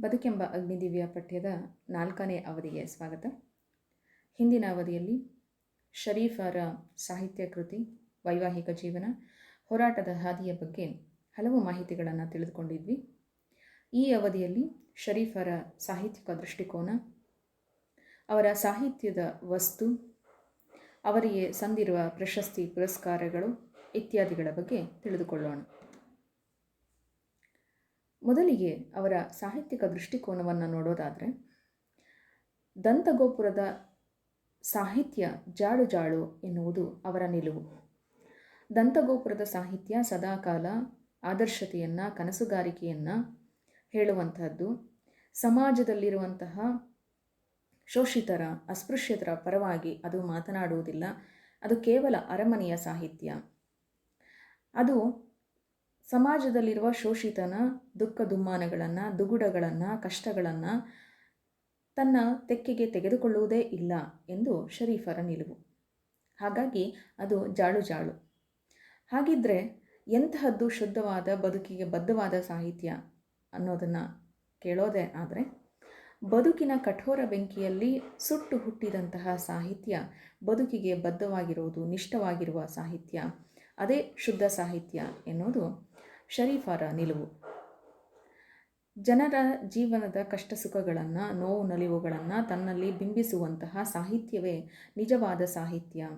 ಬದುಕೆಂಬ ಅಗ್ನಿದಿವ್ಯ ಪಠ್ಯದ ನಾಲ್ಕನೇ ಅವಧಿಗೆ ಸ್ವಾಗತ. ಹಿಂದಿನ ಅವಧಿಯಲ್ಲಿ ಶರೀಫರ ಸಾಹಿತ್ಯ ಕೃತಿ ವೈವಾಹಿಕ ಜೀವನ, ಹೋರಾಟದ ಹಾದಿಯ ಬಗ್ಗೆ ಹಲವು ಮಾಹಿತಿಗಳನ್ನು ತಿಳಿದುಕೊಂಡಿದ್ವಿ. ಈ ಅವಧಿಯಲ್ಲಿ ಶರೀಫರ ಸಾಹಿತ್ಯಿಕ ದೃಷ್ಟಿಕೋನ, ಅವರ ಸಾಹಿತ್ಯದ ವಸ್ತು, ಅವರಿಗೆ ಸಂದಿರುವ ಪ್ರಶಸ್ತಿ ಪುರಸ್ಕಾರಗಳು ಇತ್ಯಾದಿಗಳ ಬಗ್ಗೆ ತಿಳಿದುಕೊಳ್ಳೋಣ. ಮೊದಲಿಗೆ ಅವರ ಸಾಹಿತ್ಯಿಕ ದೃಷ್ಟಿಕೋನವನ್ನು ನೋಡೋದಾದರೆ, ದಂತಗೋಪುರದ ಸಾಹಿತ್ಯ ಜಾಡು ಜಾಡು ಎನ್ನುವುದು ಅವರ ನಿಲುವು. ದಂತಗೋಪುರದ ಸಾಹಿತ್ಯ ಸದಾಕಾಲ ಆದರ್ಶತೆಯನ್ನು, ಕನಸುಗಾರಿಕೆಯನ್ನು ಹೇಳುವಂತಹದ್ದು. ಸಮಾಜದಲ್ಲಿರುವಂತಹ ಶೋಷಿತರ, ಅಸ್ಪೃಶ್ಯತರ ಪರವಾಗಿ ಅದು ಮಾತನಾಡುವುದಿಲ್ಲ. ಅದು ಕೇವಲ ಅರಮನೆಯ ಸಾಹಿತ್ಯ. ಅದು ಸಮಾಜದಲ್ಲಿರುವ ಶೋಷಿತನ ದುಃಖ ದುಮ್ಮಾನಗಳನ್ನು, ದುಗುಡಗಳನ್ನು, ಕಷ್ಟಗಳನ್ನು ತನ್ನ ತೆಕ್ಕೆಗೆ ತೆಗೆದುಕೊಳ್ಳುವುದೇ ಇಲ್ಲ ಎಂದು ಶರೀಫರ ನಿಲುವು. ಹಾಗಾಗಿ ಅದು ಜಾಳು ಜಾಳು. ಹಾಗಿದ್ದರೆ ಎಂತಹದ್ದು ಶುದ್ಧವಾದ ಬದುಕಿಗೆ ಬದ್ಧವಾದ ಸಾಹಿತ್ಯ ಅನ್ನೋದನ್ನು ಕೇಳೋದೇ ಆದರೆ ಬದುಕಿನ ಕಠೋರ ಬೆಂಕಿಯಲ್ಲಿ ಸುಟ್ಟು ಹುಟ್ಟಿದಂತಹ ಸಾಹಿತ್ಯ ಬದುಕಿಗೆ ಬದ್ಧವಾಗಿರುವುದು, ನಿಷ್ಠವಾಗಿರುವ ಸಾಹಿತ್ಯ, ಅದೇ ಶುದ್ಧ ಸಾಹಿತ್ಯ ಎನ್ನುವುದು ಶರೀಫರ ನಿಲುವು. ಜನರ ಜೀವನದ ಕಷ್ಟ ಸುಖಗಳನ್ನು ನೋವು ನಲಿವುಗಳನ್ನು ತನ್ನಲ್ಲಿ ಬಿಂಬಿಸುವಂತಹ ಸಾಹಿತ್ಯವೇ ನಿಜವಾದ ಸಾಹಿತ್ಯ.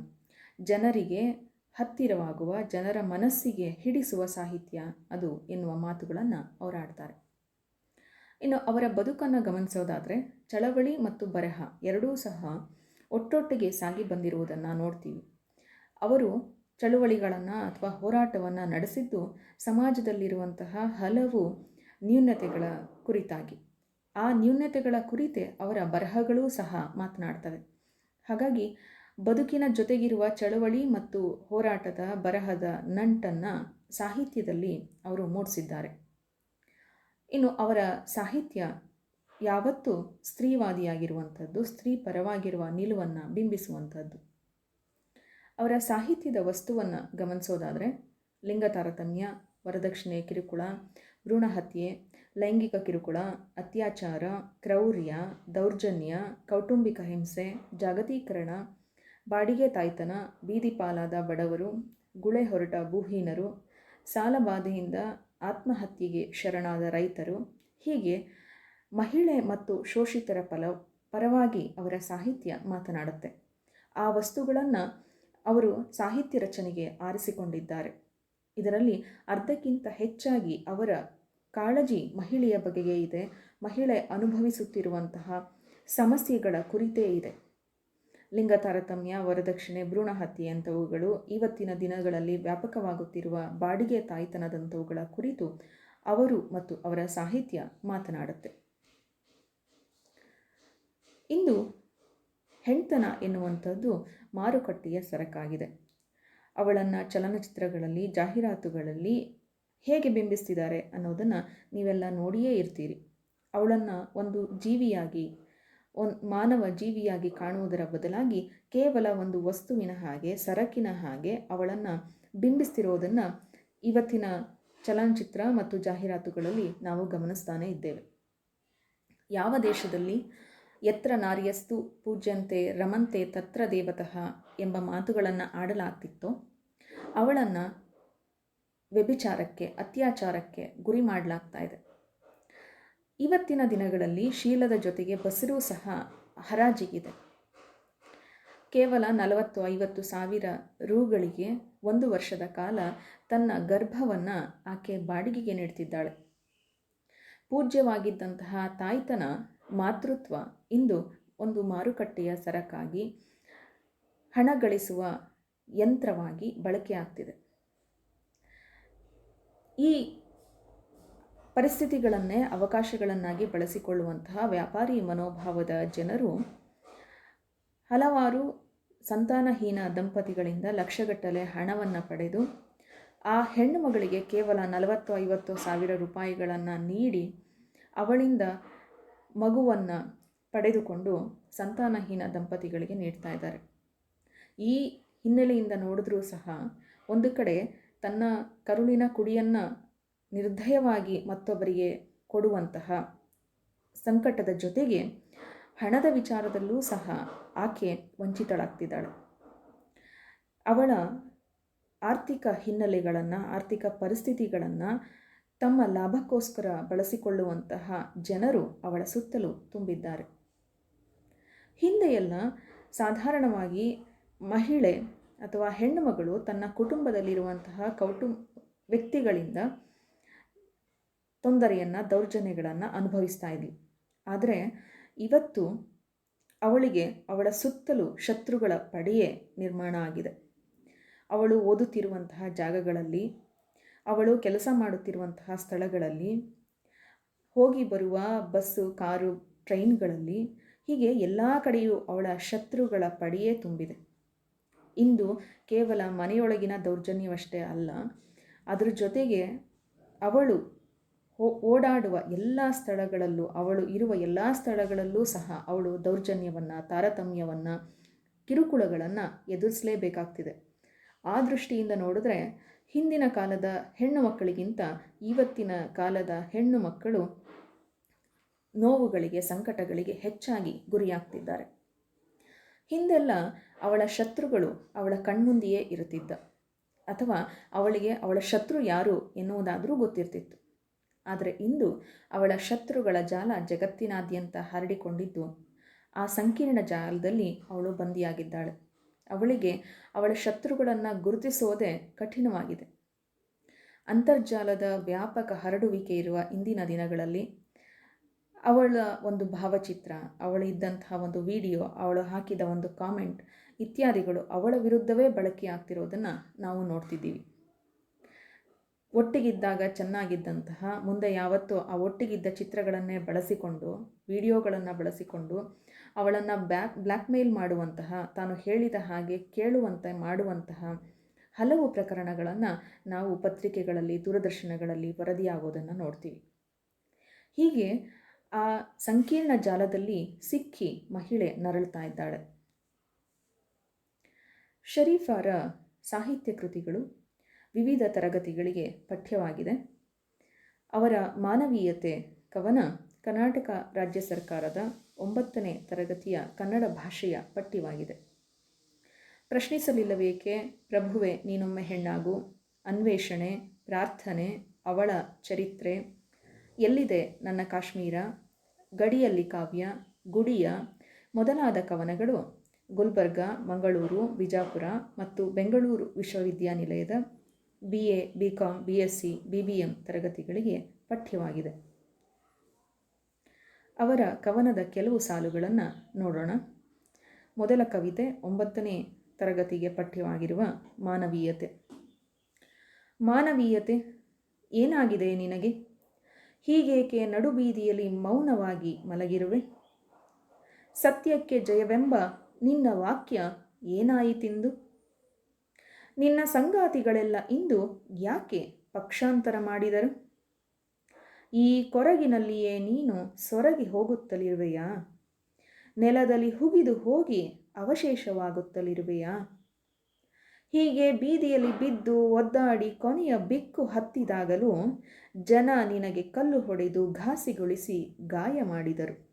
ಜನರಿಗೆ ಹತ್ತಿರವಾಗುವ, ಜನರ ಮನಸ್ಸಿಗೆ ಹಿಡಿಸುವ ಸಾಹಿತ್ಯ ಅದು ಎನ್ನುವ ಮಾತುಗಳನ್ನು ಅವರಾಡ್ತಾರೆ ಇನ್ನು ಅವರ ಬದುಕನ್ನು ಗಮನಿಸೋದಾದರೆ ಚಳವಳಿ ಮತ್ತು ಬರಹ ಎರಡೂ ಸಹ ಒಟ್ಟೊಟ್ಟಿಗೆ ಸಾಗಿ ಬಂದಿರುವುದನ್ನು ನೋಡ್ತೀವಿ. ಅವರು ಚಳುವಳಿಗಳನ್ನು ಅಥವಾ ಹೋರಾಟವನ್ನು ನಡೆಸಿದ್ದು ಸಮಾಜದಲ್ಲಿರುವಂತಹ ಹಲವು ನ್ಯೂನತೆಗಳ ಕುರಿತಾಗಿ. ಆ ನ್ಯೂನತೆಗಳ ಕುರಿತೆ ಅವರ ಬರಹಗಳೂ ಸಹ ಮಾತನಾಡ್ತವೆ. ಹಾಗಾಗಿ ಬದುಕಿನ ಜೊತೆಗಿರುವ ಚಳವಳಿ ಮತ್ತು ಹೋರಾಟದ ಬರಹದ ನಂಟನ್ನು ಸಾಹಿತ್ಯದಲ್ಲಿ ಅವರು ಮೂಡಿಸಿದ್ದಾರೆ. ಇನ್ನು ಅವರ ಸಾಹಿತ್ಯ ಯಾವತ್ತೂ ಸ್ತ್ರೀವಾದಿಯಾಗಿರುವಂಥದ್ದು, ಸ್ತ್ರೀ ಪರವಾಗಿರುವ ನಿಲುವನ್ನು ಬಿಂಬಿಸುವಂಥದ್ದು. ಅವರ ಸಾಹಿತ್ಯದ ವಸ್ತುವನ್ನು ಗಮನಿಸೋದಾದರೆ ಲಿಂಗ ತಾರತಮ್ಯ ವರದಕ್ಷಿಣೆ ಕಿರುಕುಳ, ಭ್ರೂಣಹತ್ಯೆ, ಲೈಂಗಿಕ ಕಿರುಕುಳ, ಅತ್ಯಾಚಾರ, ಕ್ರೌರ್ಯ, ದೌರ್ಜನ್ಯ, ಕೌಟುಂಬಿಕ ಹಿಂಸೆ, ಜಾಗತೀಕರಣ, ಬಾಡಿಗೆ ತಾಯ್ತನ, ಬೀದಿ ಪಾಲಾದ ಬಡವರು, ಗುಳೆ ಹೊರಟ ಭೂಹೀನರು ಸಾಲಬಾಧೆಯಿಂದ ಆತ್ಮಹತ್ಯೆಗೆ ಶರಣಾದ ರೈತರು, ಹೀಗೆ ಮಹಿಳೆ ಮತ್ತು ಶೋಷಿತರ ಪಲ, ಪರವಾಗಿ ಅವರ ಸಾಹಿತ್ಯ ಮಾತನಾಡುತ್ತೆ. ಆ ವಸ್ತುಗಳನ್ನು ಅವರು ಸಾಹಿತ್ಯ ರಚನೆಗೆ ಆರಿಸಿಕೊಂಡಿದ್ದಾರೆ. ಇದರಲ್ಲಿ ಅರ್ಧಕ್ಕಿಂತ ಹೆಚ್ಚಾಗಿ ಅವರ ಕಾಳಜಿ ಮಹಿಳೆಯ ಬಗೆಗೆ ಇದೆ. ಮಹಿಳೆ ಅನುಭವಿಸುತ್ತಿರುವಂತಹ ಸಮಸ್ಯೆಗಳ ಕುರಿತೇ ಇದೆ. ಲಿಂಗ ತಾರತಮ್ಯ ವರದಕ್ಷಿಣೆ, ಭ್ರೂಣ ಹತ್ಯೆಯಂಥವುಗಳು ಇವತ್ತಿನ ದಿನಗಳಲ್ಲಿ ವ್ಯಾಪಕವಾಗುತ್ತಿರುವ ಬಾಡಿಗೆ ತಾಯ್ತನದಂಥವುಗಳ ಕುರಿತು ಅವರು ಮತ್ತು ಅವರ ಸಾಹಿತ್ಯ ಮಾತನಾಡುತ್ತೆ. ಇಂದು ಹೆಣ್ತನ ಎನ್ನುವಂಥದ್ದು ಮಾರುಕಟ್ಟೆಯ ಸರಕಾಗಿದೆ. ಅವಳನ್ನು ಚಲನಚಿತ್ರಗಳಲ್ಲಿ, ಜಾಹೀರಾತುಗಳಲ್ಲಿ ಹೇಗೆ ಬಿಂಬಿಸ್ತಿದ್ದಾರೆ ಅನ್ನೋದನ್ನು ನೀವೆಲ್ಲ ನೋಡಿಯೇ ಇರ್ತೀರಿ. ಅವಳನ್ನು ಒಂದು ಜೀವಿಯಾಗಿ, ಒನ್ ಮಾನವ ಜೀವಿಯಾಗಿ ಕಾಣುವುದರ ಬದಲಾಗಿ ಕೇವಲ ಒಂದು ವಸ್ತುವಿನ ಹಾಗೆ, ಸರಕಿನ ಹಾಗೆ ಅವಳನ್ನು ಬಿಂಬಿಸ್ತಿರೋದನ್ನು ಇವತ್ತಿನ ಚಲನಚಿತ್ರ ಮತ್ತು ಜಾಹೀರಾತುಗಳಲ್ಲಿ ನಾವು ಗಮನಿಸ್ತಾನೇ ಇದ್ದೇವೆ. ಯಾವ ದೇಶದಲ್ಲಿ ಎತ್ರ ನಾರಿಯಸ್ತು ಪೂಜ್ಯಂತೆ ರಮಂತೆ ತತ್ರ ದೇವತಃ ಎಂಬ ಮಾತುಗಳನ್ನು ಆಡಲಾಗ್ತಿತ್ತು. ಅವಳನ್ನು ವ್ಯಭಿಚಾರಕ್ಕೆ, ಅತ್ಯಾಚಾರಕ್ಕೆ ಗುರಿ ಮಾಡಲಾಗ್ತಾ ಇದೆ. ಇವತ್ತಿನ ದಿನಗಳಲ್ಲಿ ಶೀಲದ ಜೊತೆಗೆ ಬಸರೂ ಸಹ ಹರಾಜಿಗಿದೆ. ಕೇವಲ ನಲವತ್ತು, ಐವತ್ತು ಸಾವಿರ ರೂಗಳಿಗೆ ಒಂದು ವರ್ಷದ ಕಾಲ ತನ್ನ ಗರ್ಭವನ್ನು ಆಕೆ ಬಾಡಿಗೆಗೆ ನೀಡ್ತಿದ್ದಾಳೆ. ಪೂಜ್ಯವಾಗಿದ್ದಂತಹ ತಾಯ್ತನ ಮಾತೃತ್ವ ಇಂದು ಒಂದು ಮಾರುಕಟ್ಟೆಯ ಸರಕಾಗಿ ಹಣ ಗಳಿಸುವ ಯಂತ್ರವಾಗಿ ಬಳಕೆಯಾಗ್ತಿದೆ ಈ ಪರಿಸ್ಥಿತಿಗಳನ್ನೇ ಅವಕಾಶಗಳನ್ನಾಗಿ ಬಳಸಿಕೊಳ್ಳುವಂತಹ ವ್ಯಾಪಾರಿ ಮನೋಭಾವದ ಜನರು ಹಲವಾರು ಸಂತಾನಹೀನ ದಂಪತಿಗಳಿಂದ ಲಕ್ಷಗಟ್ಟಲೆ ಹಣವನ್ನು ಪಡೆದು ಆ ಹೆಣ್ಣು ಮಗಳಿಗೆ ಕೇವಲ ನಲವತ್ತು ಐವತ್ತು ಸಾವಿರ ರೂಪಾಯಿಗಳನ್ನು ನೀಡಿ ಅವಳಿಂದ ಮಗುವನ್ನು ಪಡೆದುಕೊಂಡು ಸಂತಾನಹೀನ ದಂಪತಿಗಳಿಗೆ ನೀಡ್ತಾ ಇದ್ದಾರೆ. ಈ ಹಿನ್ನೆಲೆಯಿಂದ ನೋಡಿದ್ರೂ ಸಹ ಒಂದು ಕಡೆ ತನ್ನ ಕರುಳಿನ ಕುಡಿಯನ್ನು ನಿರ್ದಯವಾಗಿ ಮತ್ತೊಬ್ಬರಿಗೆ ಕೊಡುವಂತಹ ಸಂಕಟದ ಜೊತೆಗೆ ಹಣದ ವಿಚಾರದಲ್ಲೂ ಸಹ ಆಕೆ ವಂಚಿತಳಾಗ್ತಿದ್ದಾಳೆ. ಅವಳ ಆರ್ಥಿಕ ಹಿನ್ನೆಲೆಗಳನ್ನು, ಆರ್ಥಿಕ ಪರಿಸ್ಥಿತಿಗಳನ್ನು ತಮ್ಮ ಲಾಭಕ್ಕೋಸ್ಕರ ಬಳಸಿಕೊಳ್ಳುವಂತಹ ಜನರು ಅವಳ ಸುತ್ತಲೂ ತುಂಬಿದ್ದಾರೆ. ಹಿಂದೆಯೆಲ್ಲ ಸಾಧಾರಣವಾಗಿ ಮಹಿಳೆ ಅಥವಾ ಹೆಣ್ಣು ಮಗಳು ತನ್ನ ಕುಟುಂಬದಲ್ಲಿರುವಂತಹ ಕೌಟುಂಬ ವ್ಯಕ್ತಿಗಳಿಂದ ತೊಂದರೆಯನ್ನು, ದೌರ್ಜನ್ಯಗಳನ್ನು ಅನುಭವಿಸ್ತಾ ಇದ್ವಿ ಆದರೆ ಇವತ್ತು ಅವಳಿಗೆ ಅವಳ ಸುತ್ತಲೂ ಶತ್ರುಗಳ ಪಡೆಯೇ ನಿರ್ಮಾಣ ಆಗಿದೆ. ಅವಳು ಓದುತ್ತಿರುವಂತಹ ಜಾಗಗಳಲ್ಲಿ ಅವಳು ಕೆಲಸ ಮಾಡುತ್ತಿರುವಂತಹ ಸ್ಥಳಗಳಲ್ಲಿ ಹೋಗಿ ಬರುವ ಬಸ್ಸು, ಕಾರು, ಟ್ರೈನ್ಗಳಲ್ಲಿ ಹೀಗೆ ಎಲ್ಲ ಕಡೆಯೂ ಅವಳ ಶತ್ರುಗಳ ಪಡೆಯೇ ತುಂಬಿದೆ. ಇಂದು ಕೇವಲ ಮನೆಯೊಳಗಿನ ದೌರ್ಜನ್ಯವಷ್ಟೇ ಅಲ್ಲ, ಅದರ ಜೊತೆಗೆ ಅವಳು ಓಡಾಡುವ ಎಲ್ಲ ಸ್ಥಳಗಳಲ್ಲೂ, ಅವಳು ಇರುವ ಎಲ್ಲ ಸ್ಥಳಗಳಲ್ಲೂ ಸಹ ಅವಳು ದೌರ್ಜನ್ಯವನ್ನು, ತಾರತಮ್ಯವನ್ನು, ಕಿರುಕುಳಗಳನ್ನು ಎದುರಿಸಲೇಬೇಕಾಗ್ತಿದೆ. ಆ ದೃಷ್ಟಿಯಿಂದ ನೋಡಿದ್ರೆ ಹಿಂದಿನ ಕಾಲದ ಹೆಣ್ಣು ಮಕ್ಕಳಿಗಿಂತ ಇವತ್ತಿನ ಕಾಲದ ಹೆಣ್ಣು ಮಕ್ಕಳು ನೋವುಗಳಿಗೆ, ಸಂಕಟಗಳಿಗೆ ಹೆಚ್ಚಾಗಿ ಗುರಿಯಾಗ್ತಿದ್ದಾರೆ. ಹಿಂದೆಲ್ಲ ಅವಳ ಶತ್ರುಗಳು ಅವಳ ಕಣ್ಮುಂದೆಯೇ ಇರುತ್ತಿದ್ದ. ಅಥವಾ ಅವಳಿಗೆ ಅವಳ ಶತ್ರು ಯಾರು ಎನ್ನುವುದಾದರೂ ಗೊತ್ತಿರ್ತಿತ್ತು. ಆದರೆ ಇಂದು ಅವಳ ಶತ್ರುಗಳ ಜಾಲ ಜಗತ್ತಿನಾದ್ಯಂತ ಹರಡಿಕೊಂಡಿದ್ದು, ಆ ಸಂಕೀರ್ಣ ಜಾಲದಲ್ಲಿ ಅವಳು ಬಂದಿಯಾಗಿದ್ದಾಳೆ. ಅವಳಿಗೆ ಅವಳ ಶತ್ರುಗಳನ್ನು ಗುರುತಿಸೋದೇ ಕಠಿಣವಾಗಿದೆ. ಅಂತರ್ಜಾಲದ ವ್ಯಾಪಕ ಹರಡುವಿಕೆ ಇರುವ ಇಂದಿನ ದಿನಗಳಲ್ಲಿ ಅವಳ ಒಂದು ಭಾವಚಿತ್ರ ಅವಳಿದ್ದಂತಹ ಒಂದು ವಿಡಿಯೋ, ಅವಳು ಹಾಕಿದ ಒಂದು ಕಾಮೆಂಟ್ ಇತ್ಯಾದಿಗಳು ಅವಳ ವಿರುದ್ಧವೇ ಬಳಕೆಯಾಗ್ತಿರೋದನ್ನು ನಾವು ನೋಡ್ತಿದ್ದೀವಿ. ಒಟ್ಟಿಗಿದ್ದಾಗ ಚೆನ್ನಾಗಿದ್ದಂತಹ, ಮುಂದೆ ಯಾವತ್ತೂ ಆ ಒಟ್ಟಿಗಿದ್ದ ಚಿತ್ರಗಳನ್ನೇ ಬಳಸಿಕೊಂಡು, ವಿಡಿಯೋಗಳನ್ನು ಬಳಸಿಕೊಂಡು ಅವಳನ್ನು ಬ್ಯಾಕ್ ಬ್ಲ್ಯಾಕ್ ಮೇಲ್ ಮಾಡುವಂತಹ, ತಾನು ಹೇಳಿದ ಹಾಗೆ ಕೇಳುವಂತೆ ಮಾಡುವಂತಹ ಹಲವು ಪ್ರಕರಣಗಳನ್ನು ನಾವು ಪತ್ರಿಕೆಗಳಲ್ಲಿ, ದೂರದರ್ಶನಗಳಲ್ಲಿ ವರದಿಯಾಗೋದನ್ನು ನೋಡ್ತೀವಿ. ಹೀಗೆ ಆ ಸಂಕೀರ್ಣ ಜಾಲದಲ್ಲಿ ಸಿಕ್ಕಿ ಮಹಿಳೆ ನರಳ್ತಾ ಇದ್ದಾಳೆ. ಶರೀಫಾರ ಸಾಹಿತ್ಯ ಕೃತಿಗಳು ವಿವಿಧ ತರಗತಿಗಳಿಗೆ ಪಠ್ಯವಾಗಿದೆ. ಅವರ ಮಾನವೀಯತೆ, ಕವನ ಕರ್ನಾಟಕ ರಾಜ್ಯ ಸರ್ಕಾರದ ಒಂಬತ್ತನೇ ತರಗತಿಯ ಕನ್ನಡ ಭಾಷೆಯ ಪಠ್ಯವಾಗಿದೆ ಪ್ರಶ್ನಿಸಲಿಲ್ಲಬೇಕೆ ಪ್ರಭುವೆ, ನೀನೊಮ್ಮೆ ಹೆಣ್ಣಾಗು. ಅನ್ವೇಷಣೆ, ಪ್ರಾರ್ಥನೆ, ಅವಳ ಚರಿತ್ರೆ. ಎಲ್ಲಿದೆ ನನ್ನ ಕಾಶ್ಮೀರ? ಗಡಿಯಲ್ಲಿ ಕಾವ್ಯ, ಗುಡಿಯ ಮೊದಲಾದ ಕವನಗಳು ಗುಲ್ಬರ್ಗ, ಮಂಗಳೂರು, ಬಿಜಾಪುರ ಮತ್ತು ಬೆಂಗಳೂರು ವಿಶ್ವವಿದ್ಯಾನಿಲಯದ B A B com B S C B B M ತರಗತಿಗಳಿಗೆ ಪಠ್ಯವಾಗಿದೆ. ಅವರ ಕವನದ ಕೆಲವು ಸಾಲುಗಳನ್ನು ನೋಡೋಣ. ಮೊದಲ ಕವಿತೆ ಒಂಬತ್ತನೇ ತರಗತಿಗೆ ಪಠ್ಯವಾಗಿರುವ ಮಾನವೀಯತೆ. ಮಾನವೀಯತೆ ಏನಾಗಿದೆ ನಿನಗೆ? ಹೀಗೇಕೆ ನಡುಬೀದಿಯಲ್ಲಿ ಮೌನವಾಗಿ ಮಲಗಿರುವೆ? ಸತ್ಯಕ್ಕೆ ಜಯವೆಂಬ ನಿನ್ನ ವಾಕ್ಯ ಏನಾಯಿತಿಂದು ನಿನ್ನ ಸಂಗಾತಿಗಳೆಲ್ಲ ಇಂದು ಯಾಕೆ ಪಕ್ಷಾಂತರ ಮಾಡಿದರು? ಈ ಕೊರಗಿನಲ್ಲಿಯೇ ನೀನು ಸೊರಗಿ ಹೋಗುತ್ತಲಿರುವೆಯಾ? ನೆಲದಲ್ಲಿ ಹುಗಿದು ಹೋಗಿ ಅವಶೇಷವಾಗುತ್ತಲಿರುವೆಯಾ? ಹೀಗೆ ಬೀದಿಯಲ್ಲಿ ಬಿದ್ದು ಒದ್ದಾಡಿ ಕೊನೆಯ ಬಿಕ್ಕು ಹತ್ತಿದಾಗಲೂ ಜನ ನಿನಗೆ ಕಲ್ಲು ಹೊಡೆದು ಘಾಸಿಗೊಳಿಸಿ ಗಾಯ ಮಾಡಿದರು.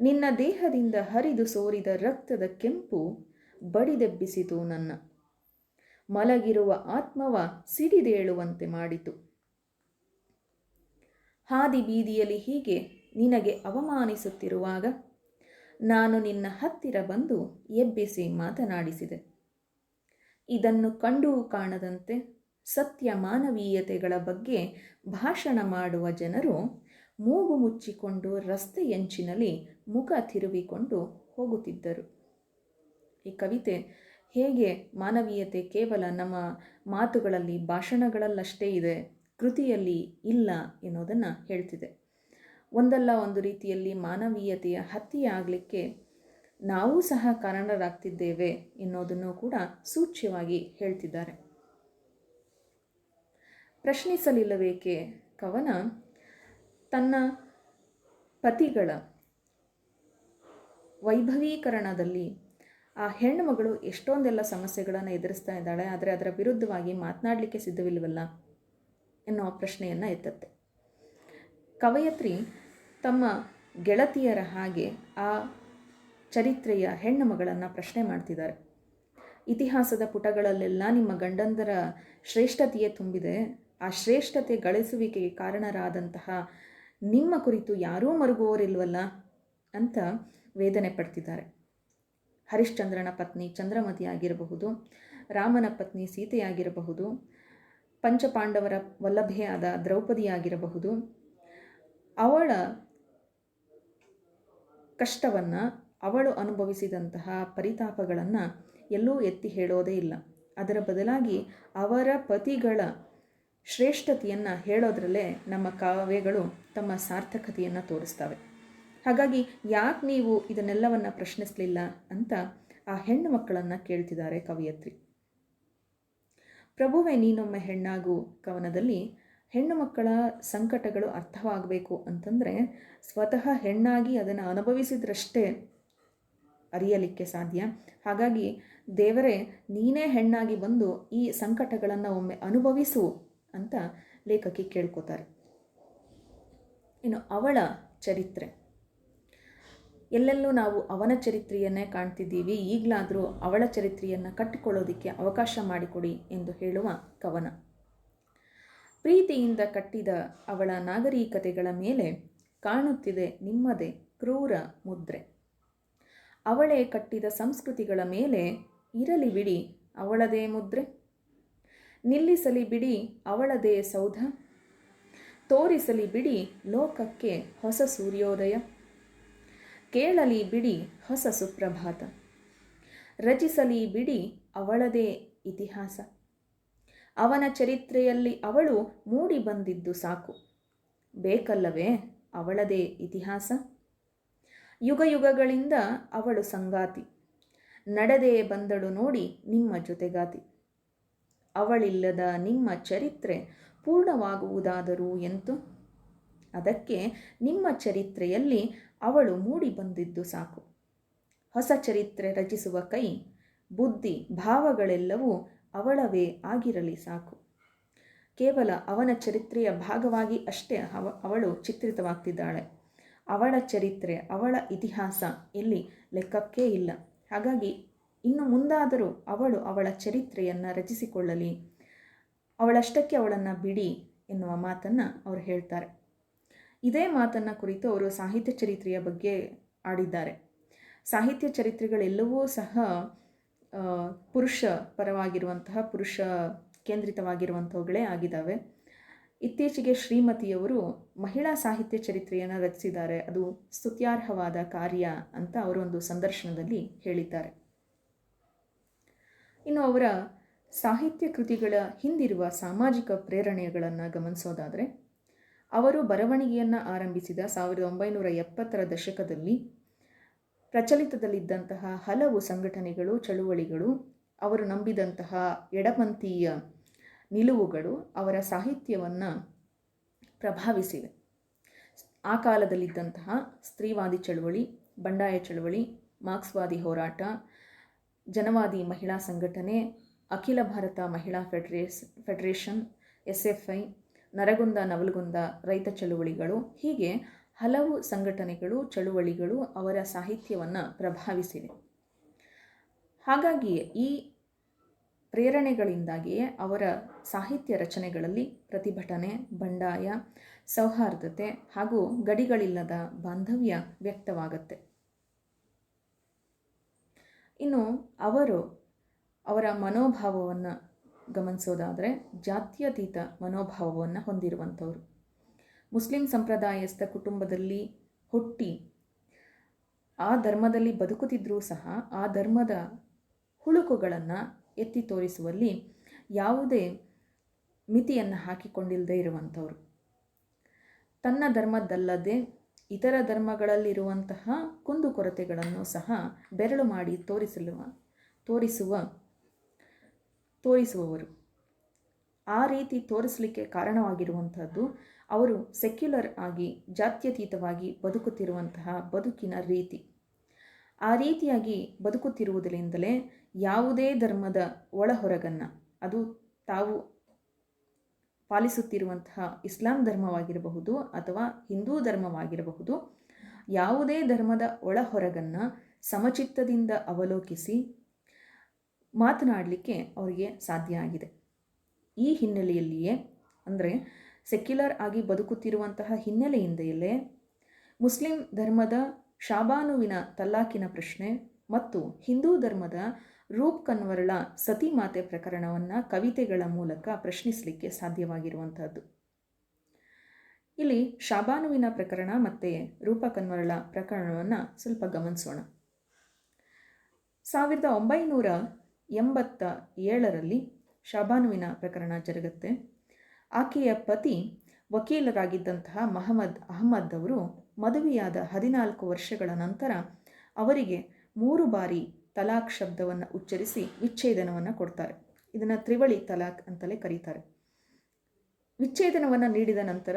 ನಿನ್ನ ದೇಹದಿಂದ ಹರಿದು ಸೋರಿದ ರಕ್ತದ ಕೆಂಪು ಬಡಿದೆಬ್ಬಿಸಿತು ನನ್ನ. ಮಲಗಿರುವ ಆತ್ಮವ ಸಿಡಿದೇಳುವಂತೆ ಮಾಡಿತು. ಹಾದಿ ಬೀದಿಯಲ್ಲಿ ಹೀಗೆ ನಿನಗೆ ಅವಮಾನಿಸುತ್ತಿರುವಾಗ ನಾನು ನಿನ್ನ ಹತ್ತಿರ ಬಂದು ಎಬ್ಬಿಸಿ ಮಾತನಾಡಿಸಿದೆ. ಇದನ್ನು ಕಂಡು ಕಾಣದಂತೆ ಸತ್ಯ ಮಾನವೀಯತೆಗಳ ಬಗ್ಗೆ ಭಾಷಣ ಮಾಡುವ ಜನರು ಮೂಗು ಮುಚ್ಚಿಕೊಂಡು ರಸ್ತೆಯಂಚಿನಲ್ಲಿ ಮುಖ ತಿರುವಿಕೊಂಡು ಹೋಗುತ್ತಿದ್ದರು. ಈ ಕವಿತೆ ಹೇಗೆ ಮಾನವೀಯತೆ ಕೇವಲ ನಮ್ಮ ಮಾತುಗಳಲ್ಲಿ ಭಾಷಣಗಳಲ್ಲಷ್ಟೇ ಇದೆ ಕೃತಿಯಲ್ಲಿ ಇಲ್ಲ ಎನ್ನುವುದನ್ನು ಹೇಳ್ತಿದೆ. ಒಂದಲ್ಲ ಒಂದು ರೀತಿಯಲ್ಲಿ ಮಾನವೀಯತೆಯ ಹತ್ಯೆಯಾಗಲಿಕ್ಕೆ ನಾವೂ ಸಹ ಕಾರಣರಾಗ್ತಿದ್ದೇವೆ ಎನ್ನುವುದನ್ನು ಕೂಡ ಸೂಚ್ಯವಾಗಿ ಹೇಳ್ತಿದ್ದಾರೆ. ಪ್ರಶ್ನಿಸಲಿಲ್ಲವೇಕೆ? ಕವನ, ತನ್ನ ಪತಿಗಳ ವೈಭವೀಕರಣದಲ್ಲಿ ಆ ಹೆಣ್ಣುಮಗಳು ಎಷ್ಟೊಂದೆಲ್ಲ ಸಮಸ್ಯೆಗಳನ್ನು ಎದುರಿಸ್ತಾ ಇದ್ದಾಳೆ, ಆದರೆ ಅದರ ವಿರುದ್ಧವಾಗಿ ಮಾತನಾಡಲಿಕ್ಕೆ ಸಿದ್ಧವಿಲ್ಲವಲ್ಲ ಎನ್ನುವ ಪ್ರಶ್ನೆಯನ್ನು ಎತ್ತತ್ತೆ. ಕವಯತ್ರಿ ತಮ್ಮ ಗೆಳತಿಯರ ಹಾಗೆ ಆ ಚರಿತ್ರೆಯ ಹೆಣ್ಣು ಮಗಳನ್ನು ಪ್ರಶ್ನೆ ಮಾಡ್ತಿದ್ದಾರೆ. ಇತಿಹಾಸದ ಪುಟಗಳಲ್ಲೆಲ್ಲ ನಿಮ್ಮ ಗಂಡಂದರ ಶ್ರೇಷ್ಠತೆಯೇ ತುಂಬಿದೆ. ಆ ಶ್ರೇಷ್ಠತೆ ಗಳಿಸುವಿಕೆಗೆ ಕಾರಣರಾದಂತಹ ನಿಮ್ಮ ಕುರಿತು ಯಾರೂ ಮರುಗುವವರಿಲ್ವಲ್ಲ ಅಂತ ವೇದನೆ ಪಡ್ತಿದ್ದಾರೆ. ಹರಿಶ್ಚಂದ್ರನ ಪತ್ನಿ ಚಂದ್ರಮತಿ ಆಗಿರಬಹುದು ರಾಮನ ಪತ್ನಿ ಸೀತೆಯಾಗಿರಬಹುದು ಪಂಚಪಾಂಡವರ ವಲ್ಲಭೆಯಾದ ದ್ರೌಪದಿಯಾಗಿರಬಹುದು. ಅವಳ ಕಷ್ಟವನ್ನು ಅವಳು ಅನುಭವಿಸಿದಂತಹ ಪರಿತಾಪಗಳನ್ನು ಎಲ್ಲೂ ಎತ್ತಿ ಹೇಳೋದೇ ಇಲ್ಲ. ಅದರ ಬದಲಾಗಿ ಅವರ ಪತಿಗಳ ಶ್ರೇಷ್ಠತೆಯನ್ನು ಹೇಳೋದ್ರಲ್ಲೇ ನಮ್ಮ ಕಾವ್ಯಗಳು ತಮ್ಮ ಸಾರ್ಥಕತೆಯನ್ನು ತೋರಿಸ್ತವೆ. ಹಾಗಾಗಿ ಯಾಕೆ ನೀವು ಇದನ್ನೆಲ್ಲವನ್ನು ಪ್ರಶ್ನಿಸಲಿಲ್ಲ ಅಂತ ಆ ಹೆಣ್ಣು ಮಕ್ಕಳನ್ನು ಕೇಳ್ತಿದ್ದಾರೆ ಕವಿಯತ್ರಿ. ಪ್ರಭುವೆ ನೀನೊಮ್ಮೆ ಹೆಣ್ಣಾಗು ಕವನದಲ್ಲಿ ಹೆಣ್ಣು ಮಕ್ಕಳ ಸಂಕಟಗಳು ಅರ್ಥವಾಗಬೇಕು ಅಂತಂದರೆ ಸ್ವತಃ ಹೆಣ್ಣಾಗಿ ಅದನ್ನು ಅನುಭವಿಸಿದ್ರಷ್ಟೇ ಅರಿಯಲಿಕ್ಕೆ ಸಾಧ್ಯ. ಹಾಗಾಗಿ ದೇವರೇ, ನೀನೇ ಹೆಣ್ಣಾಗಿ ಬಂದು ಈ ಸಂಕಟಗಳನ್ನು ಒಮ್ಮೆ ಅನುಭವಿಸು ಅಂತ ಲೇಖಕಿ ಕೇಳ್ಕೋತಾರೆ. ಇನ್ನು ಅವಳ ಚರಿತ್ರೆ. ಎಲ್ಲೆಲ್ಲೂ ನಾವು ಅವನ ಚರಿತ್ರೆಯನ್ನೇ ಕಾಣ್ತಿದ್ದೀವಿ. ಈಗಲಾದರೂ ಅವಳ ಚರಿತ್ರೆಯನ್ನು ಕಟ್ಟಿಕೊಳ್ಳೋದಕ್ಕೆ ಅವಕಾಶ ಮಾಡಿಕೊಡಿ ಎಂದು ಹೇಳುವ ಕವನ. ಪ್ರೀತಿಯಿಂದ ಕಟ್ಟಿದ ಅವಳ ನಾಗರಿಕತೆಗಳ ಮೇಲೆ ಕಾಣುತ್ತಿದೆ ನಿಮ್ಮದೇ ಕ್ರೂರ ಮುದ್ರೆ. ಅವಳೇ ಕಟ್ಟಿದ ಸಂಸ್ಕೃತಿಗಳ ಮೇಲೆ ಇರಲಿ ಬಿಡಿ ಅವಳದೇ ಮುದ್ರೆ. ನಿಲ್ಲಿಸಲಿ ಬಿಡಿ ಅವಳದೇ ಸೌಧ. ತೋರಿಸಲಿ ಬಿಡಿ ಲೋಕಕ್ಕೆ ಹೊಸ ಸೂರ್ಯೋದಯ. ಕೇಳಲಿ ಬಿಡಿ ಹೊಸ ಸುಪ್ರಭಾತ. ರಚಿಸಲಿ ಬಿಡಿ ಅವಳದೇ ಇತಿಹಾಸ. ಅವನ ಚರಿತ್ರೆಯಲ್ಲಿ ಅವಳು ಮೂಡಿ ಬಂದಿದ್ದು ಸಾಕು. ಬೇಕಲ್ಲವೇ ಅವಳದೇ ಇತಿಹಾಸ? ಯುಗ ಯುಗಗಳಿಂದ ಅವಳು ಸಂಗಾತಿ. ನಡೆದೇ ಬಂದಳು ನೋಡಿ ನಿಮ್ಮ ಜೊತೆಗಾತಿ. ಅವಳಿಲ್ಲದ ನಿಮ್ಮ ಚರಿತ್ರೆ ಪೂರ್ಣವಾಗುವುದಾದರೂ ಎಂತು? ಅದಕ್ಕೆ ನಿಮ್ಮ ಚರಿತ್ರೆಯಲ್ಲಿ ಅವಳು ಮೂಡಿ ಬಂದಿದ್ದು ಸಾಕು. ಹೊಸ ಚರಿತ್ರೆ ರಚಿಸುವ ಕೈ, ಬುದ್ಧಿ, ಭಾವಗಳೆಲ್ಲವೂ ಅವಳವೇ ಆಗಿರಲಿ ಸಾಕು. ಕೇವಲ ಅವನ ಚರಿತ್ರೆಯ ಭಾಗವಾಗಿ ಅಷ್ಟೇ ಅವ, ಅವಳು ಚಿತ್ರಿತವಾಗ್ತಿದ್ದಾಳೆ. ಅವಳ ಚರಿತ್ರೆ, ಅವಳ ಇತಿಹಾಸ ಇಲ್ಲಿ ಲೆಕ್ಕಕ್ಕೇ ಇಲ್ಲ. ಹಾಗಾಗಿ ಇನ್ನು ಮುಂದಾದರೂ ಅವಳು ಅವಳ ಚರಿತ್ರೆಯನ್ನು ರಚಿಸಿಕೊಳ್ಳಲಿ. ಅವಳಷ್ಟಕ್ಕೆ ಅವಳನ್ನು ಬಿಡಿ ಎನ್ನುವ ಮಾತನ್ನು ಅವರು ಹೇಳ್ತಾರೆ. ಇದೇ ಮಾತನ್ನು ಕುರಿತು ಅವರು ಸಾಹಿತ್ಯ ಚರಿತ್ರೆಯ ಬಗ್ಗೆ ಆಡಿದ್ದಾರೆ. ಸಾಹಿತ್ಯ ಚರಿತ್ರೆಗಳೆಲ್ಲವೂ ಸಹ ಪುರುಷ ಪರವಾಗಿರುವಂತಹ, ಪುರುಷ ಕೇಂದ್ರಿತವಾಗಿರುವಂಥವುಗಳೇ ಆಗಿದ್ದಾವೆ. ಇತ್ತೀಚೆಗೆ ಶ್ರೀಮತಿಯವರು ಮಹಿಳಾ ಸಾಹಿತ್ಯ ಚರಿತ್ರೆಯನ್ನು ರಚಿಸಿದ್ದಾರೆ. ಅದು ಸ್ತುತ್ಯಾರ್ಹವಾದ ಕಾರ್ಯ ಅಂತ ಅವರೊಂದು ಸಂದರ್ಶನದಲ್ಲಿ ಹೇಳಿದ್ದಾರೆ. ಇನ್ನು ಅವರ ಸಾಹಿತ್ಯ ಕೃತಿಗಳ ಹಿಂದಿರುವ ಸಾಮಾಜಿಕ ಪ್ರೇರಣೆಗಳನ್ನು ಗಮನಿಸೋದಾದರೆ ಅವರು ಬರವಣಿಗೆಯನ್ನು ಆರಂಭಿಸಿದ ಸಾವಿರದ ಒಂಬೈನೂರ ಎಪ್ಪತ್ತರ ದಶಕದಲ್ಲಿ ಪ್ರಚಲಿತದಲ್ಲಿದ್ದಂತಹ ಹಲವು ಸಂಘಟನೆಗಳು, ಚಳುವಳಿಗಳು, ಅವರು ನಂಬಿದಂತಹ ಎಡಪಂಥೀಯ ನಿಲುವುಗಳು ಅವರ ಸಾಹಿತ್ಯವನ್ನು ಪ್ರಭಾವಿಸಿವೆ. ಆ ಕಾಲದಲ್ಲಿದ್ದಂತಹ ಸ್ತ್ರೀವಾದಿ ಚಳುವಳಿ, ಬಂಡಾಯ ಚಳುವಳಿ, ಮಾರ್ಕ್ಸ್ವಾದಿ ಹೋರಾಟ, ಜನವಾದಿ ಮಹಿಳಾ ಸಂಘಟನೆ, Akhila Bharata Mahila ಫೆಡರೇಸ್, federation S F I Nargund, Navalgund ರೈತ ಚಳುವಳಿಗಳು, ಹೀಗೆ ಹಲವು ಸಂಘಟನೆಗಳು, ಚಳುವಳಿಗಳು ಅವರ ಸಾಹಿತ್ಯವನ್ನು ಪ್ರಭಾವಿಸಿವೆ. ಹಾಗಾಗಿಯೇ ಈ ಪ್ರೇರಣೆಗಳಿಂದಾಗಿಯೇ ಅವರ ಸಾಹಿತ್ಯ ರಚನೆಗಳಲ್ಲಿ ಪ್ರತಿಭಟನೆ, ಬಂಡಾಯ, ಸೌಹಾರ್ದತೆ ಹಾಗೂ ಗಡಿಗಳಿಲ್ಲದ ಬಾಂಧವ್ಯ ವ್ಯಕ್ತವಾಗುತ್ತೆ. ಇನ್ನು ಅವರು ಅವರ ಮನೋಭಾವವನ್ನು ಗಮನಿಸೋದಾದರೆ ಜಾತ್ಯತೀತ ಮನೋಭಾವವನ್ನು ಹೊಂದಿರುವಂಥವ್ರು. ಮುಸ್ಲಿಂ ಸಂಪ್ರದಾಯಸ್ಥ ಕುಟುಂಬದಲ್ಲಿ ಹುಟ್ಟಿ ಆ ಧರ್ಮದಲ್ಲಿ ಬದುಕುತ್ತಿದ್ದರೂ ಸಹ ಆ ಧರ್ಮದ ಹುಳುಕುಗಳನ್ನು ಎತ್ತಿ ತೋರಿಸುವಲ್ಲಿ ಯಾವುದೇ ಮಿತಿಯನ್ನು ಹಾಕಿಕೊಂಡಿಲ್ಲದೆ ಇರುವಂಥವ್ರು. ತನ್ನ ಧರ್ಮದ್ದಲ್ಲದೆ ಇತರ ಧರ್ಮಗಳಲ್ಲಿರುವಂತಹ ಕುಂದುಕೊರತೆಗಳನ್ನು ಸಹ ಬೆರಳು ಮಾಡಿ ತೋರಿಸಲು, ತೋರಿಸುವ ತೋರಿಸುವವರು. ಆ ರೀತಿ ತೋರಿಸಲಿಕ್ಕೆ ಕಾರಣವಾಗಿರುವಂಥದ್ದು ಅವರು ಸೆಕ್ಯುಲರ್ ಆಗಿ, ಜಾತ್ಯತೀತವಾಗಿ ಬದುಕುತ್ತಿರುವಂತಹ ಬದುಕಿನ ರೀತಿ. ಆ ರೀತಿಯಾಗಿ ಬದುಕುತ್ತಿರುವುದರಿಂದಲೇ ಯಾವುದೇ ಧರ್ಮದ ಒಳಹೊರಗನ್ನು, ಅದು ತಾವು ಪಾಲಿಸುತ್ತಿರುವಂತಹ ಇಸ್ಲಾಂ ಧರ್ಮವಾಗಿರಬಹುದು ಅಥವಾ ಹಿಂದೂ ಧರ್ಮವಾಗಿರಬಹುದು, ಯಾವುದೇ ಧರ್ಮದ ಒಳಹೊರಗನ್ನು ಸಮಚಿತ್ತದಿಂದ ಅವಲೋಕಿಸಿ ಮಾತನಾಡಲಿಕ್ಕೆ ಅವರಿಗೆ ಸಾಧ್ಯ ಆಗಿದೆ. ಈ ಹಿನ್ನೆಲೆಯಲ್ಲಿಯೇ, ಅಂದರೆ ಸೆಕ್ಯುಲರ್ ಆಗಿ ಬದುಕುತ್ತಿರುವಂತಹ ಹಿನ್ನೆಲೆಯಿಂದಲೇ ಮುಸ್ಲಿಂ ಧರ್ಮದ ಶಾಬಾನುವಿನ ತಲ್ಲಾಕಿನ ಪ್ರಶ್ನೆ ಮತ್ತು ಹಿಂದೂ ಧರ್ಮದ ರೂಪ್ ಕನ್ವರ್ಳ ಸತಿ ಮಾತೆ ಪ್ರಕರಣವನ್ನು ಕವಿತೆಗಳ ಮೂಲಕ ಪ್ರಶ್ನಿಸಲಿಕ್ಕೆ ಸಾಧ್ಯವಾಗಿರುವಂಥದ್ದು ಇಲ್ಲಿ ಶಾಬಾನುವಿನ ಪ್ರಕರಣ ಮತ್ತು ರೂಪ ಕನ್ವರ್ಳ ಪ್ರಕರಣವನ್ನು ಸ್ವಲ್ಪ ಗಮನಿಸೋಣ. ಸಾವಿರದ ಒಂಬೈನೂರ ಎಂಬತ್ತ ಏಳರಲ್ಲಿ ಶಬಾನುವಿನ ಪ್ರಕರಣ ಜರುಗುತ್ತೆ. ಆಕೆಯ ಪತಿ ವಕೀಲರಾಗಿದ್ದಂತಹ ಮಹಮ್ಮದ್ ಅಹಮ್ಮದ್ ಅವರು ಮದುವೆಯಾದ ಹದಿನಾಲ್ಕು ವರ್ಷಗಳ ನಂತರ ಅವರಿಗೆ ಮೂರು ಬಾರಿ ತಲಾಖ್ ಶಬ್ದವನ್ನು ಉಚ್ಚರಿಸಿ ವಿಚ್ಛೇದನವನ್ನು ಕೊಡ್ತಾರೆ. ಇದನ್ನು ತ್ರಿವಳಿ ತಲಾಖ್ ಅಂತಲೇ ಕರೀತಾರೆ. ವಿಚ್ಛೇದನವನ್ನು ನೀಡಿದ ನಂತರ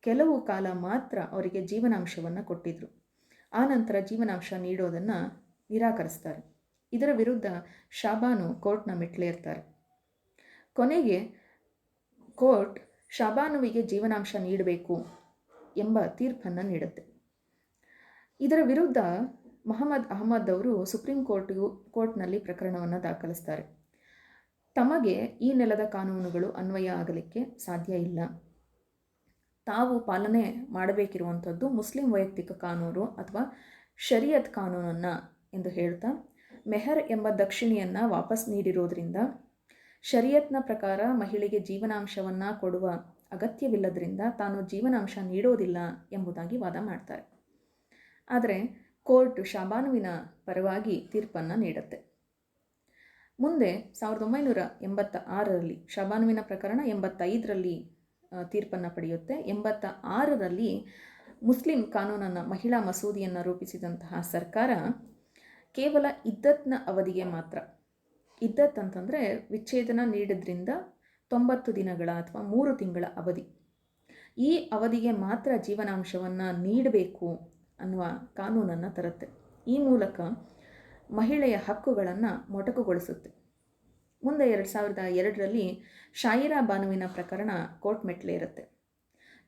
ಕೆಲವು ಕಾಲ ಮಾತ್ರ ಅವರಿಗೆ ಜೀವನಾಂಶವನ್ನು ಕೊಟ್ಟಿದ್ದರು ಆ ನಂತರ ಜೀವನಾಂಶ ನೀಡೋದನ್ನು ನಿರಾಕರಿಸ್ತಾರೆ. ಇದರ ವಿರುದ್ಧ ಶಾಬಾನು ಕೋರ್ಟ್ನ ಮೆಟ್ಲೇರ್ತಾರೆ ಕೊನೆಗೆ ಕೋರ್ಟ್ ಶಾಬಾನುವಿಗೆ ಜೀವನಾಂಶ ನೀಡಬೇಕು ಎಂಬ ತೀರ್ಪನ್ನು ನೀಡುತ್ತೆ. ಇದರ ವಿರುದ್ಧ ಮೊಹಮ್ಮದ್ ಅಹಮದ್ ಅವರು ಸುಪ್ರೀಂ ಕೋರ್ಟ್ಗೂ ಕೋರ್ಟ್ನಲ್ಲಿ ಪ್ರಕರಣವನ್ನು ದಾಖಲಿಸ್ತಾರೆ. ತಮಗೆ ಈ ನೆಲದ ಕಾನೂನುಗಳು ಅನ್ವಯ ಆಗಲಿಕ್ಕೆ ಸಾಧ್ಯ ಇಲ್ಲ. ತಾವು ಪಾಲನೆ ಮಾಡಬೇಕಿರುವಂಥದ್ದು ಮುಸ್ಲಿಂ ವೈಯಕ್ತಿಕ ಕಾನೂನು ಅಥವಾ ಶರಿಯತ್ ಕಾನೂನನ್ನು ಎಂದು ಹೇಳ್ತಾ ಮೆಹರ್ ಎಂಬ ದಕ್ಷಿಣೆಯನ್ನು ವಾಪಸ್ ನೀಡಿರೋದ್ರಿಂದ ಶರಿಯತ್ನ ಪ್ರಕಾರ ಮಹಿಳೆಗೆ ಜೀವನಾಂಶವನ್ನು ಕೊಡುವ ಅಗತ್ಯವಿಲ್ಲದ್ರಿಂದ ತಾನು ಜೀವನಾಂಶ ನೀಡೋದಿಲ್ಲ ಎಂಬುದಾಗಿ ವಾದ ಮಾಡ್ತಾರೆ. ಆದರೆ ಕೋರ್ಟ್ ಶಾಬಾನುವಿನ ಪರವಾಗಿ ತೀರ್ಪನ್ನು ನೀಡುತ್ತೆ. ಮುಂದೆ ಸಾವಿರದ ಒಂಬೈನೂರ ಎಂಬತ್ತ ಆರರಲ್ಲಿ ಶಬಾನುವಿನ ಪ್ರಕರಣ ಎಂಬತ್ತೈದರಲ್ಲಿ ತೀರ್ಪನ್ನು ಪಡೆಯುತ್ತೆ. ಎಂಬತ್ತ ಆರರಲ್ಲಿ ಮುಸ್ಲಿಂ ಕಾನೂನನ್ನು ಮಹಿಳಾ ಮಸೂದಿಯನ್ನು ರೂಪಿಸಿದಂತಹ ಸರ್ಕಾರ ಕೇವಲ ಇದ್ದತ್ನ ಅವಧಿಗೆ ಮಾತ್ರ. ಇದ್ದತ್ ಅಂತಂದರೆ ವಿಚ್ಛೇದನ ನೀಡಿದ್ರಿಂದ ತೊಂಬತ್ತು ದಿನಗಳ ಅಥವಾ ಮೂರು ತಿಂಗಳ ಅವಧಿ. ಈ ಅವಧಿಗೆ ಮಾತ್ರ ಜೀವನಾಂಶವನ್ನು ನೀಡಬೇಕು ಅನ್ನುವ ಕಾನೂನನ್ನು ತರುತ್ತೆ. ಈ ಮೂಲಕ ಮಹಿಳೆಯ ಹಕ್ಕುಗಳನ್ನು ಮೊಟಕುಗೊಳಿಸುತ್ತೆ. ಮುಂದೆ ಎರಡು ಸಾವಿರದ ಎರಡರಲ್ಲಿ ಶಾಯಿರಾ ಬಾನುವಿನ ಪ್ರಕರಣ ಕೋರ್ಟ್ ಮೆಟ್ಲೇರುತ್ತೆ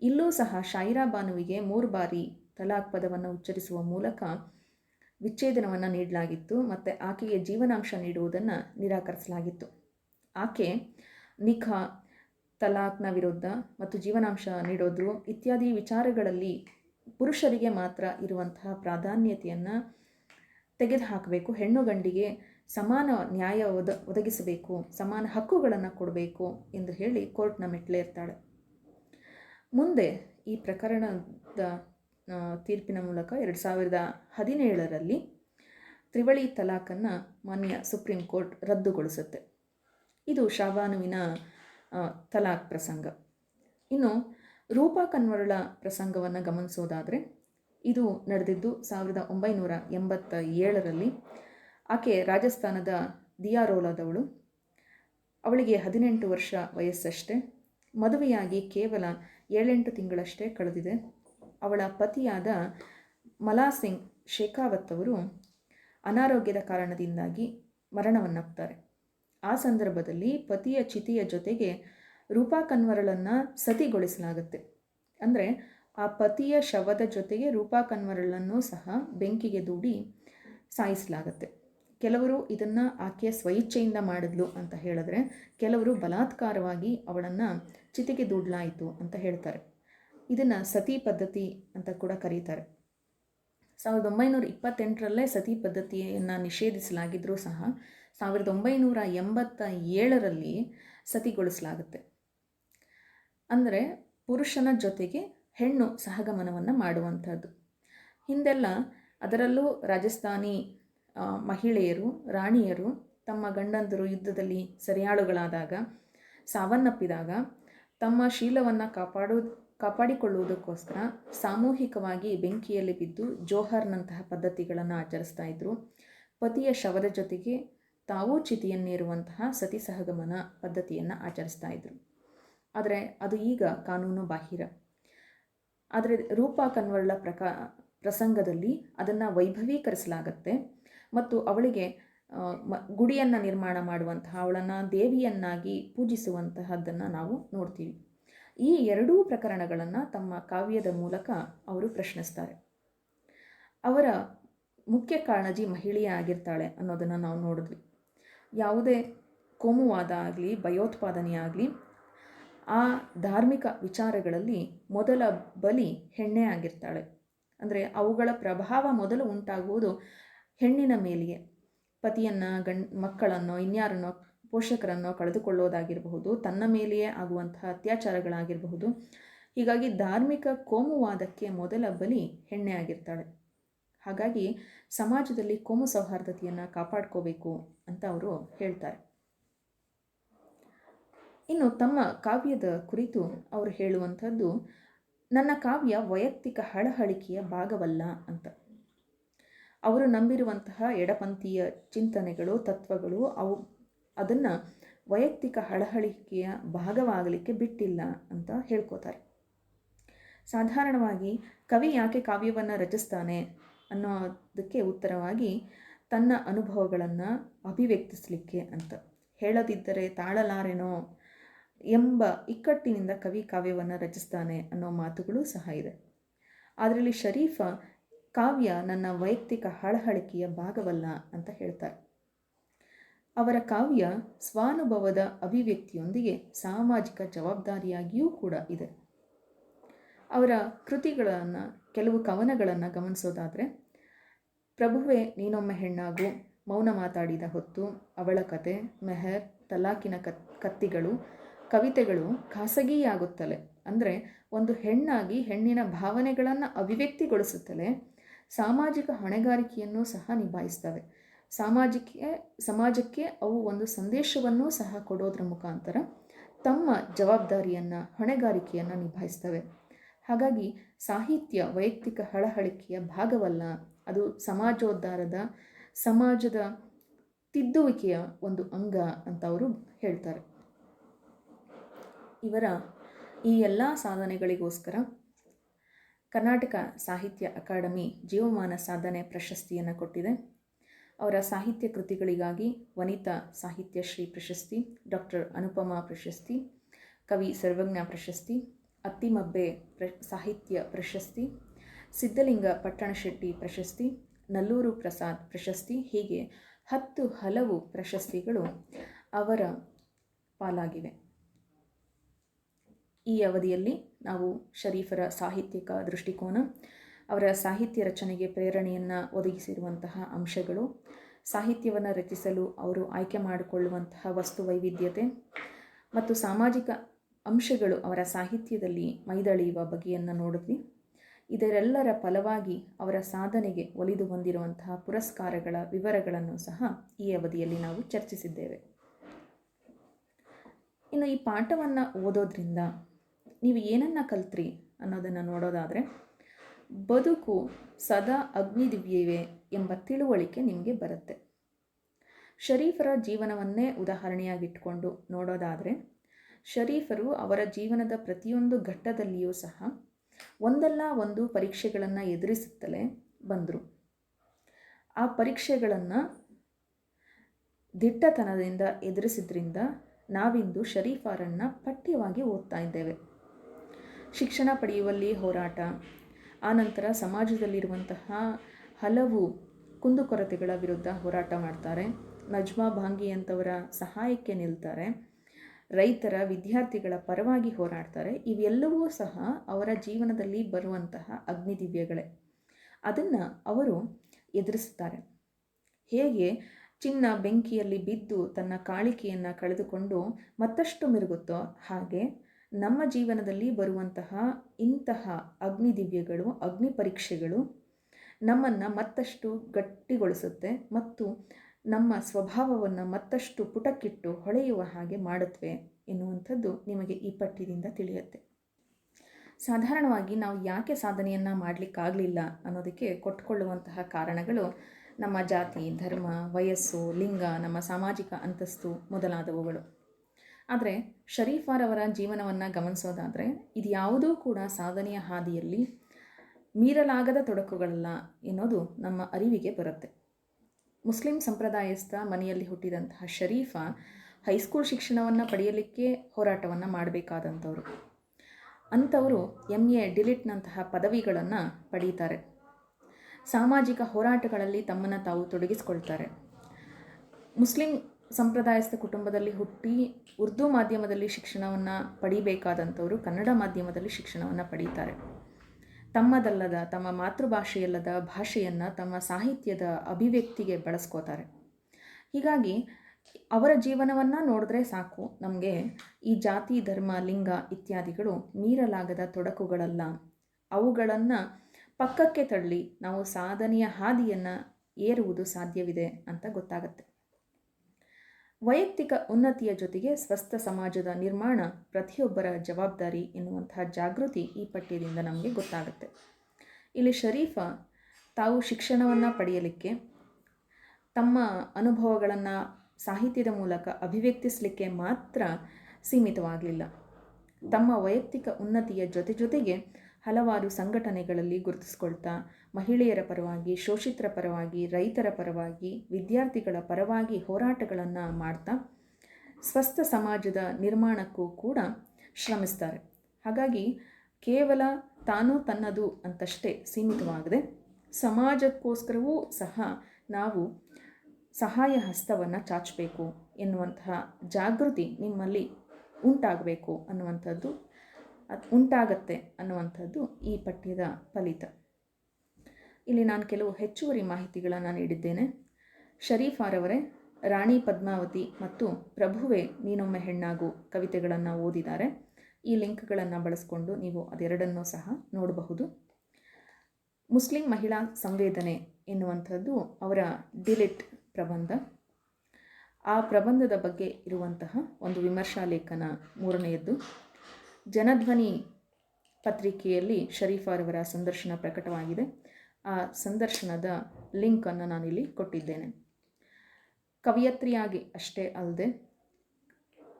ಇಲ್ಲೂ ಸಹ ಶಾಯಿರಾ ಬಾನುವಿಗೆ ಮೂರು ಬಾರಿ ತಲಾಕ್ ಪದವನ್ನು ಉಚ್ಚರಿಸುವ ಮೂಲಕ ವಿಚ್ಛೇದನವನ್ನು ನೀಡಲಾಗಿತ್ತು ಮತ್ತು ಆಕೆಗೆ ಜೀವನಾಂಶ ನೀಡುವುದನ್ನು ನಿರಾಕರಿಸಲಾಗಿತ್ತು. ಆಕೆ ನಿಖಾ ತಲಾಖ್ನ ವಿರುದ್ಧ ಮತ್ತು ಜೀವನಾಂಶ ನೀಡೋದು ಇತ್ಯಾದಿ ವಿಚಾರಗಳಲ್ಲಿ ಪುರುಷರಿಗೆ ಮಾತ್ರ ಇರುವಂತಹ ಪ್ರಾಧಾನ್ಯತೆಯನ್ನು ತೆಗೆದುಹಾಕಬೇಕು, ಹೆಣ್ಣು ಗಂಡಿಗೆ ಸಮಾನ ನ್ಯಾಯ ಒದ, ಒದಗಿಸಬೇಕು, ಸಮಾನ ಹಕ್ಕುಗಳನ್ನು ಕೊಡಬೇಕು ಎಂದು ಹೇಳಿ ಕೋರ್ಟ್ನ ಮೆಟ್ಲೇರ್ತಾಳೆ ಮುಂದೆ ಈ ಪ್ರಕರಣದ ತೀರ್ಪಿನ ಮೂಲಕ ಎರಡು ಸಾವಿರದ ಹದಿನೇಳರಲ್ಲಿ ತ್ರಿವಳಿ ತಲಾಖನ್ನು ಮಾನ್ಯ ಸುಪ್ರೀಂ ಕೋರ್ಟ್ ರದ್ದುಗೊಳಿಸುತ್ತೆ. ಇದು ಶಾಬಾನುವಿನ ತಲಾಖ್ ಪ್ರಸಂಗ. ಇನ್ನು ರೂಪಾ ಕನ್ವರ್ಳ ಪ್ರಸಂಗವನ್ನು ಗಮನಿಸೋದಾದರೆ, ಇದು ನಡೆದಿದ್ದು ಸಾವಿರದ ಒಂಬೈನೂರ ಎಂಬತ್ತ ಏಳರಲ್ಲಿ ಆಕೆ ರಾಜಸ್ಥಾನದ ದಿಯಾರೋಲಾದವಳು. ಅವಳಿಗೆ ಹದಿನೆಂಟು ವರ್ಷ ವಯಸ್ಸಷ್ಟೇ. ಮದುವೆಯಾಗಿ ಕೇವಲ ಏಳೆಂಟು ತಿಂಗಳಷ್ಟೇ ಕಳೆದಿದೆ. ಅವಳ ಪತಿಯಾದ ಮಲಾ ಸಿಂಗ್ ಶೇಖಾವತ್ ಅವರು ಅನಾರೋಗ್ಯದ ಕಾರಣದಿಂದಾಗಿ ಮರಣವನ್ನಪ್ತಾರೆ ಆ ಸಂದರ್ಭದಲ್ಲಿ ಪತಿಯ ಚಿತಿಯ ಜೊತೆಗೆ ರೂಪಾ ಕನ್ವರಳನ್ನು ಸತಿಗೊಳಿಸಲಾಗುತ್ತೆ. ಅಂದರೆ ಆ ಪತಿಯ ಶವದ ಜೊತೆಗೆ ರೂಪಾ ಕನ್ವರಳನ್ನು ಸಹ ಬೆಂಕಿಗೆ ದೂಡಿ ಸಾಯಿಸಲಾಗುತ್ತೆ. ಕೆಲವರು ಇದನ್ನು ಆಕೆಯ ಸ್ವಇಚ್ಛೆಯಿಂದ ಮಾಡಿದ್ಲು ಅಂತ ಹೇಳಿದ್ರೆ, ಕೆಲವರು ಬಲಾತ್ಕಾರವಾಗಿ ಅವಳನ್ನು ಚಿತಿಗೆ ದೂಡಲಾಯಿತು ಅಂತ ಹೇಳ್ತಾರೆ. ಇದನ್ನು ಸತಿ ಪದ್ಧತಿ ಅಂತ ಕೂಡ ಕರೀತಾರೆ. ಸಾವಿರದ ಒಂಬೈನೂರ ಇಪ್ಪತ್ತೆಂಟರಲ್ಲೇ ಸತಿ ಪದ್ಧತಿಯನ್ನು ನಿಷೇಧಿಸಲಾಗಿದ್ದರೂ ಸಹ ಸಾವಿರದ ಒಂಬೈನೂರ ಎಂಬತ್ತ ಏಳರಲ್ಲಿ ಸತಿಗೊಳಿಸಲಾಗುತ್ತೆ. ಅಂದರೆ ಪುರುಷನ ಜೊತೆಗೆ ಹೆಣ್ಣು ಸಹಗಮನವನ್ನು ಮಾಡುವಂಥದ್ದು. ಹಿಂದೆಲ್ಲ ಅದರಲ್ಲೂ ರಾಜಸ್ಥಾನಿ ಮಹಿಳೆಯರು, ರಾಣಿಯರು ತಮ್ಮ ಗಂಡಂದರು ಯುದ್ಧದಲ್ಲಿ ಸರಿಯಾಳುಗಳಾದಾಗ, ಸಾವನ್ನಪ್ಪಿದಾಗ ತಮ್ಮ ಶೀಲವನ್ನು ಕಾಪಾಡು ಕಾಪಾಡಿಕೊಳ್ಳುವುದಕ್ಕೋಸ್ಕರ ಸಾಮೂಹಿಕವಾಗಿ ಬೆಂಕಿಯಲ್ಲಿ ಬಿದ್ದು ಜೋಹರ್ನಂತಹ ಪದ್ಧತಿಗಳನ್ನು ಆಚರಿಸ್ತಾ ಇದ್ದರು ಪತಿಯ ಶವದ ಜೊತೆಗೆ ತಾವೂ ಚಿತಿಯನ್ನೇರುವಂತಹ ಸತಿ ಸಹಗಮನ ಪದ್ಧತಿಯನ್ನು ಆಚರಿಸ್ತಾ ಇದ್ದರು ಆದರೆ ಅದು ಈಗ ಕಾನೂನು ಬಾಹಿರ. ಆದರೆ ರೂಪಾ ಕನ್ವರ್ಳ ಪ್ರಕಾ, ಪ್ರಸಂಗದಲ್ಲಿ ಅದನ್ನು ವೈಭವೀಕರಿಸಲಾಗತ್ತೆ ಮತ್ತು ಅವಳಿಗೆ ಗುಡಿಯನ್ನು ನಿರ್ಮಾಣ ಮಾಡುವಂತಹ, ಅವಳನ್ನು ದೇವಿಯನ್ನಾಗಿ ಪೂಜಿಸುವಂತಹದ್ದನ್ನು ನಾವು ನೋಡ್ತೀವಿ. ಈ ಎರಡೂ ಪ್ರಕರಣಗಳನ್ನು ತಮ್ಮ ಕಾವ್ಯದ ಮೂಲಕ ಅವರು ಪ್ರಶ್ನಿಸ್ತಾರೆ. ಅವರ ಮುಖ್ಯ ಕಾಳಜಿ ಮಹಿಳೆಯೇ ಆಗಿರ್ತಾಳೆ ಅನ್ನೋದನ್ನು ನಾವು ನೋಡಿದ್ವಿ. ಯಾವುದೇ ಕೋಮುವಾದ ಆಗಲಿ, ಭಯೋತ್ಪಾದನೆ ಆಗಲಿ, ಆ ಧಾರ್ಮಿಕ ವಿಚಾರಗಳಲ್ಲಿ ಮೊದಲ ಬಲಿ ಹೆಣ್ಣೆ ಆಗಿರ್ತಾಳೆ. ಅಂದರೆ ಅವುಗಳ ಪ್ರಭಾವ ಮೊದಲು ಉಂಟಾಗುವುದು ಹೆಣ್ಣಿನ ಮೇಲೆಯೇ. ಪತಿಯನ್ನು, ಗಂಡ್, ಮಕ್ಕಳನ್ನೋ, ಇನ್ಯಾರನ್ನೋ ಪೋಷಕರನ್ನೋ ಕಳೆದುಕೊಳ್ಳೋದಾಗಿರಬಹುದು, ತನ್ನ ಮೇಲೆಯೇ ಆಗುವಂತಹ ಅತ್ಯಾಚಾರಗಳಾಗಿರಬಹುದು. ಹೀಗಾಗಿ ಧಾರ್ಮಿಕ ಕೋಮುವಾದಕ್ಕೆ ಮೊದಲ ಬಲಿ ಹೆಣ್ಣೆ ಆಗಿರ್ತಾಳೆ. ಹಾಗಾಗಿ ಸಮಾಜದಲ್ಲಿ ಕೋಮು ಸೌಹಾರ್ದತೆಯನ್ನು ಕಾಪಾಡ್ಕೋಬೇಕು ಅಂತ ಅವರು ಹೇಳ್ತಾರೆ. ಇನ್ನು ತಮ್ಮ ಕಾವ್ಯದ ಕುರಿತು ಅವರು ಹೇಳುವಂಥದ್ದು, ನನ್ನ ಕಾವ್ಯ ವೈಯಕ್ತಿಕ ಹಳಹಳಿಕೆಯ ಭಾಗವಲ್ಲ ಅಂತ. ಅವರು ನಂಬಿರುವಂತಹ ಎಡಪಂಥೀಯ ಚಿಂತನೆಗಳು, ತತ್ವಗಳು ಅವು ಅದನ್ನು ವೈಯಕ್ತಿಕ ಹಳಹಳಿಕೆಯ ಭಾಗವಾಗಲಿಕ್ಕೆ ಬಿಟ್ಟಿಲ್ಲ ಅಂತ ಹೇಳ್ಕೋತಾರೆ. ಸಾಧಾರಣವಾಗಿ ಕವಿ ಯಾಕೆ ಕಾವ್ಯವನ್ನು ರಚಿಸ್ತಾನೆ ಅನ್ನೋದಕ್ಕೆ ಉತ್ತರವಾಗಿ ತನ್ನ ಅನುಭವಗಳನ್ನು ಅಭಿವ್ಯಕ್ತಿಸಲಿಕ್ಕೆ ಅಂತ. ಹೇಳದಿದ್ದರೆ ತಾಳಲಾರೆನೋ ಎಂಬ ಇಕ್ಕಟ್ಟಿನಿಂದ ಕವಿ ಕಾವ್ಯವನ್ನು ರಚಿಸ್ತಾನೆ ಅನ್ನೋ ಮಾತುಗಳು ಸಹ ಇದೆ. ಅದರಲ್ಲಿ ಶರೀಫ ಕಾವ್ಯ ನನ್ನ ವೈಯಕ್ತಿಕ ಹಳಹಳಿಕೆಯ ಭಾಗವಲ್ಲ ಅಂತ ಹೇಳ್ತಾರೆ. ಅವರ ಕಾವ್ಯ ಸ್ವಾನುಭವದ ಅಭಿವ್ಯಕ್ತಿಯೊಂದಿಗೆ ಸಾಮಾಜಿಕ ಜವಾಬ್ದಾರಿಯಾಗಿಯೂ ಕೂಡ ಇದೆ. ಅವರ ಕೃತಿಗಳನ್ನು, ಕೆಲವು ಕವನಗಳನ್ನು ಗಮನಿಸೋದಾದರೆ, ಪ್ರಭುವೆ, ನೀನೊಮ್ಮೆ ಹೆಣ್ಣಾಗು, ಮೌನ ಮಾತಾಡಿದ ಹೊತ್ತು, ಅವಳ ಕತೆ, ಮೆಹರ್, ತಲಾಕಿನ ಕತ್, ಕತ್ತಿಗಳು, ಕವಿತೆಗಳು ಖಾಸಗಿಯಾಗುತ್ತಲೆ. ಅಂದರೆ, ಒಂದು ಹೆಣ್ಣಾಗಿ ಹೆಣ್ಣಿನ ಭಾವನೆಗಳನ್ನು ಅಭಿವ್ಯಕ್ತಿಗೊಳಿಸುತ್ತಲೇ, ಸಾಮಾಜಿಕ ಹೊಣೆಗಾರಿಕೆಯನ್ನು ಸಹ ನಿಭಾಯಿಸ್ತವೆ. ಸಾಮಾಜಿಕ ಸಮಾಜಕ್ಕೆ ಅವು ಒಂದು ಸಂದೇಶವನ್ನು ಸಹ ಕೊಡೋದ್ರ ಮುಖಾಂತರ ತಮ್ಮ ಜವಾಬ್ದಾರಿಯನ್ನು, ಹೊಣೆಗಾರಿಕೆಯನ್ನು ನಿಭಾಯಿಸ್ತವೆ. ಹಾಗಾಗಿ ಸಾಹಿತ್ಯ ವೈಯಕ್ತಿಕ ಹಳಹಳಿಕೆಯ ಭಾಗವಲ್ಲ, ಅದು ಸಮಾಜೋದ್ಧಾರದ, ಸಮಾಜದ ತಿದ್ದುವಿಕೆಯ ಒಂದು ಅಂಗ ಅಂತ ಅವರು ಹೇಳ್ತಾರೆ. ಇವರ ಈ ಎಲ್ಲ ಸಾಧನೆಗಳಿಗೋಸ್ಕರ ಕರ್ನಾಟಕ ಸಾಹಿತ್ಯ ಅಕಾಡೆಮಿ ಜೀವಮಾನ ಸಾಧನೆ ಪ್ರಶಸ್ತಿಯನ್ನು ಕೊಟ್ಟಿದೆ. ಅವರ ಸಾಹಿತ್ಯ ಕೃತಿಗಳಿಗಾಗಿ ವನಿತಾ ಸಾಹಿತ್ಯ ಶ್ರೀ ಪ್ರಶಸ್ತಿ, ಡಾಕ್ಟರ್ ಅನುಪಮಾ ಪ್ರಶಸ್ತಿ, ಕವಿ ಸರ್ವಜ್ಞ ಪ್ರಶಸ್ತಿ, ಅತ್ತಿಮಬ್ಬೆ ಪ್ರ, ಸಾಹಿತ್ಯ ಪ್ರಶಸ್ತಿ, ಸಿದ್ಧಲಿಂಗ ಪಟ್ಟಣಶೆಟ್ಟಿ ಪ್ರಶಸ್ತಿ, ನಲ್ಲೂರು ಪ್ರಸಾದ್ ಪ್ರಶಸ್ತಿ, ಹೀಗೆ ಹತ್ತು ಹಲವು ಪ್ರಶಸ್ತಿಗಳು ಅವರ ಪಾಲಾಗಿವೆ. ಈ ಅವಧಿಯಲ್ಲಿ ನಾವು ಶರೀಫರ ಸಾಹಿತ್ಯಿಕ ದೃಷ್ಟಿಕೋನ ಅವರ ಸಾಹಿತ್ಯ ರಚನೆಗೆ ಪ್ರೇರಣೆಯನ್ನು ಒದಗಿಸಿರುವಂತಹ ಅಂಶಗಳು. ಸಾಹಿತ್ಯವನ್ನು ರಚಿಸಲು ಅವರು ಆಯ್ಕೆ ಮಾಡಿಕೊಳ್ಳುವಂತಹ ವಸ್ತು ವೈವಿಧ್ಯತೆ ಮತ್ತು ಸಾಮಾಜಿಕ ಅಂಶಗಳು ಅವರ ಸಾಹಿತ್ಯದಲ್ಲಿ ಮೈದಳೆಯುವ ಬಗೆಯನ್ನು ನೋಡಿದ್ವಿ. ಇದರೆಲ್ಲರ ಫಲವಾಗಿ ಅವರ ಸಾಧನೆಗೆ ಒಲಿದು ಬಂದಿರುವಂತಹ ಪುರಸ್ಕಾರಗಳ ವಿವರಗಳನ್ನು ಸಹ ಈ ಅವಧಿಯಲ್ಲಿ ನಾವು ಚರ್ಚಿಸಿದ್ದೇವೆ. ಇನ್ನು ಈ ಪಾಠವನ್ನು ಓದೋದ್ರಿಂದ ನೀವು ಏನನ್ನು ಕಲ್ತ್ರಿ ಅನ್ನೋದನ್ನು ನೋಡೋದಾದರೆ ಬದುಕು ಸದಾ ಅಗ್ನಿದಿವ್ಯವೇ ಎಂಬ ತಿಳುವಳಿಕೆ ನಿಮಗೆ ಬರುತ್ತೆ. ಶರೀಫರ ಜೀವನವನ್ನೇ ಉದಾಹರಣೆಯಾಗಿಟ್ಕೊಂಡು ನೋಡೋದಾದರೆ, ಶರೀಫರು ಅವರ ಜೀವನದ ಪ್ರತಿಯೊಂದು ಘಟ್ಟದಲ್ಲಿಯೂ ಸಹ ಒಂದಲ್ಲ ಒಂದು ಪರೀಕ್ಷೆಗಳನ್ನು ಎದುರಿಸುತ್ತಲೇ ಬಂದರು. ಆ ಪರೀಕ್ಷೆಗಳನ್ನು ದಿಟ್ಟತನದಿಂದ ಎದುರಿಸಿದ್ರಿಂದ ನಾವಿಂದು ಶರೀಫರನ್ನು ಪಠ್ಯವಾಗಿ ಓದ್ತಾ ಇದ್ದೇವೆ. ಶಿಕ್ಷಣ ಪಡೆಯುವಲ್ಲಿ ಹೋರಾಟ ಆನಂತರ ಸಮಾಜದಲ್ಲಿರುವಂತಹ ಹಲವು ಕುಂದುಕೊರತೆಗಳ ವಿರುದ್ಧ ಹೋರಾಟ ಮಾಡ್ತಾರೆ. ನಜ್ಮಾ ಭಾಂಗಿ ಅಂತವರ ಸಹಾಯಕ್ಕೆ ನಿಲ್ತಾರೆ. ರೈತರ ವಿದ್ಯಾರ್ಥಿಗಳ ಪರವಾಗಿ ಹೋರಾಡ್ತಾರೆ. ಇವೆಲ್ಲವೂ ಸಹ ಅವರ ಜೀವನದಲ್ಲಿ ಬರುವಂತಹ ಅಗ್ನಿದಿವ್ಯಗಳೇ. ಅದನ್ನು ಅವರು ಎದುರಿಸ್ತಾರೆ ಹೇಗೆ? ಚಿನ್ನ ಬೆಂಕಿಯಲ್ಲಿ ಬಿದ್ದು ತನ್ನ ಕಾಳಿಕೆಯನ್ನು ಕಳೆದುಕೊಂಡು ಮತ್ತಷ್ಟು ಮಿರುಗುತ್ತೋ ಹಾಗೆ. ನಮ್ಮ ಜೀವನದಲ್ಲಿ ಬರುವಂತಹ ಇಂತಹ ಅಗ್ನಿದಿವ್ಯಗಳು ಅಗ್ನಿ ಪರೀಕ್ಷೆಗಳು ನಮ್ಮನ್ನು ಮತ್ತಷ್ಟು ಗಟ್ಟಿಗೊಳಿಸುತ್ತೆ ಮತ್ತು ನಮ್ಮ ಸ್ವಭಾವವನ್ನು ಮತ್ತಷ್ಟು ಪುಟಕ್ಕಿಟ್ಟು ಹೊಳೆಯುವ ಹಾಗೆ ಮಾಡುತ್ತವೆ ಎನ್ನುವಂಥದ್ದು ನಿಮಗೆ ಈ ಪಠ್ಯದಿಂದ ತಿಳಿಯುತ್ತೆ. ಸಾಧಾರಣವಾಗಿ ನಾವು ಯಾಕೆ ಸಾಧನೆಯನ್ನು ಮಾಡಲಿಕ್ಕಾಗಲಿಲ್ಲ ಅನ್ನೋದಕ್ಕೆ ಕೊಟ್ಕೊಳ್ಳುವಂತಹ ಕಾರಣಗಳು ನಮ್ಮ ಜಾತಿ, ಧರ್ಮ, ವಯಸ್ಸು, ಲಿಂಗ, ನಮ್ಮ ಸಾಮಾಜಿಕ ಅಂತಸ್ತು ಮೊದಲಾದವುಗಳು. ಆದರೆ ಶರೀಫಾರವರ ಜೀವನವನ್ನು ಗಮನಿಸೋದಾದರೆ, ಇದು ಯಾವುದೂ ಕೂಡ ಸಾಧನೆಯ ಹಾದಿಯಲ್ಲಿ ಮೀರಲಾಗದ ತೊಡಕುಗಳಲ್ಲ ಎನ್ನೋದು ನಮ್ಮ ಅರಿವಿಗೆ ಬರುತ್ತೆ. ಮುಸ್ಲಿಂ ಸಂಪ್ರದಾಯಸ್ಥ ಮನೆಯಲ್ಲಿ ಹುಟ್ಟಿದಂತಹ ಶರೀಫ ಹೈಸ್ಕೂಲ್ ಶಿಕ್ಷಣವನ್ನು ಪಡೆಯಲಿಕ್ಕೆ ಹೋರಾಟವನ್ನು ಮಾಡಬೇಕಾದಂಥವ್ರು. ಅಂಥವರು ಎಂ ಎ ಡಿಲಿಟ್ನಂತಹ ಪದವಿಗಳನ್ನು ಪಡೀತಾರೆ. ಸಾಮಾಜಿಕ ಹೋರಾಟಗಳಲ್ಲಿ ತಮ್ಮನ್ನು ತಾವು ತೊಡಗಿಸಿಕೊಳ್ತಾರೆ. ಮುಸ್ಲಿಂ ಸಂಪ್ರದಾಯಸ್ಥ ಕುಟುಂಬದಲ್ಲಿ ಹುಟ್ಟಿ ಉರ್ದು ಮಾಧ್ಯಮದಲ್ಲಿ ಶಿಕ್ಷಣವನ್ನು ಪಡಿಬೇಕಾದಂಥವರು ಕನ್ನಡ ಮಾಧ್ಯಮದಲ್ಲಿ ಶಿಕ್ಷಣವನ್ನು ಪಡೀತಾರೆ. ತಮ್ಮದಲ್ಲದ, ತಮ್ಮ ಮಾತೃಭಾಷೆಯಲ್ಲದ ಭಾಷೆಯನ್ನು ತಮ್ಮ ಸಾಹಿತ್ಯದ ಅಭಿವ್ಯಕ್ತಿಗೆ ಬಳಸ್ಕೋತಾರೆ. ಹೀಗಾಗಿ ಅವರ ಜೀವನವನ್ನು ನೋಡಿದ್ರೆ ಸಾಕು, ನಮಗೆ ಈ ಜಾತಿ, ಧರ್ಮ, ಲಿಂಗ ಇತ್ಯಾದಿಗಳು ಮೀರಲಾಗದ ತೊಡಕುಗಳಲ್ಲ. ಅವುಗಳನ್ನು ಪಕ್ಕಕ್ಕೆ ತಳ್ಳಿ ನಾವು ಸಾಧನೆಯ ಹಾದಿಯನ್ನು ಏರುವುದು ಸಾಧ್ಯವಿದೆ ಅಂತ ಗೊತ್ತಾಗುತ್ತೆ. ವೈಯಕ್ತಿಕ ಉನ್ನತಿಯ ಜೊತೆಗೆ ಸ್ವಸ್ಥ ಸಮಾಜದ ನಿರ್ಮಾಣ ಪ್ರತಿಯೊಬ್ಬರ ಜವಾಬ್ದಾರಿ ಎನ್ನುವಂತಹ ಜಾಗೃತಿ ಈ ಪಠ್ಯದಿಂದ ನಮಗೆ ಗೊತ್ತಾಗುತ್ತೆ. ಇಲ್ಲಿ ಶರೀಫ ತಾವು ಶಿಕ್ಷಣವನ್ನು ಪಡೆಯಲಿಕ್ಕೆ, ತಮ್ಮ ಅನುಭವಗಳನ್ನು ಸಾಹಿತ್ಯದ ಮೂಲಕ ಅಭಿವ್ಯಕ್ತಿಸಲಿಕ್ಕೆ ಮಾತ್ರ ಸೀಮಿತವಾಗಲಿಲ್ಲ. ತಮ್ಮ ವೈಯಕ್ತಿಕ ಉನ್ನತಿಯ ಜೊತೆ ಜೊತೆಗೆ ಹಲವಾರು ಸಂಘಟನೆಗಳಲ್ಲಿ ಗುರುತಿಸ್ಕೊಳ್ತಾ ಮಹಿಳೆಯರ ಪರವಾಗಿ, ಶೋಷಿತರ ಪರವಾಗಿ, ರೈತರ ಪರವಾಗಿ, ವಿದ್ಯಾರ್ಥಿಗಳ ಪರವಾಗಿ ಹೋರಾಟಗಳನ್ನು ಮಾಡ್ತಾ ಸ್ವಸ್ಥ ಸಮಾಜದ ನಿರ್ಮಾಣಕ್ಕೂ ಕೂಡ ಶ್ರಮಿಸ್ತಾರೆ. ಹಾಗಾಗಿ ಕೇವಲ ತಾನು ತನ್ನದು ಅಂತಷ್ಟೇ ಸೀಮಿತವಾಗದೆ ಸಮಾಜಕ್ಕೋಸ್ಕರವೂ ಸಹ ನಾವು ಸಹಾಯ ಹಸ್ತವನ್ನು ಚಾಚಬೇಕು ಎನ್ನುವಂತಹ ಜಾಗೃತಿ ನಿಮ್ಮಲ್ಲಿ ಉಂಟಾಗಬೇಕು ಅನ್ನುವಂಥದ್ದು ಉಂಟಾಗತ್ತೆ ಅನ್ನುವಂಥದ್ದು ಈ ಪಠ್ಯದ ಫಲಿತ. ಇಲ್ಲಿ ನಾನು ಕೆಲವು ಹೆಚ್ಚುವರಿ ಮಾಹಿತಿಗಳನ್ನು ನೀಡಿದ್ದೇನೆ. ಶರೀಫಾರವರೇ, ರಾಣಿ ಪದ್ಮಾವತಿ ಮತ್ತು ಪ್ರಭುವೆ ನೀನೊಮ್ಮೆ ಹೆಣ್ಣಾಗು ಕವಿತೆಗಳನ್ನು ಓದಿದ್ದಾರೆ. ಈ ಲಿಂಕ್ಗಳನ್ನು ಬಳಸಿಕೊಂಡು ನೀವು ಅದೆರಡನ್ನೂ ಸಹ ನೋಡಬಹುದು. ಮುಸ್ಲಿಂ ಮಹಿಳಾ ಸಂವೇದನೆ ಎನ್ನುವಂಥದ್ದು ಅವರ ಡಿಲಿಟ್ ಪ್ರಬಂಧ. ಆ ಪ್ರಬಂಧದ ಬಗ್ಗೆ ಇರುವಂತಹ ಒಂದು ವಿಮರ್ಶಾ ಲೇಖನ ಮೂರನೆಯದ್ದು. ಜನಧ್ವನಿ ಪತ್ರಿಕೆಯಲ್ಲಿ ಶರೀಫಾರವರ ಸಂದರ್ಶನ ಪ್ರಕಟವಾಗಿದೆ. ಆ ಸಂದರ್ಶನದ ಲಿಂಕನ್ನು ನಾನಿಲ್ಲಿ ಕೊಟ್ಟಿದ್ದೇನೆ. ಕವಿಯತ್ರಿಯಾಗಿ ಅಷ್ಟೇ ಅಲ್ಲದೆ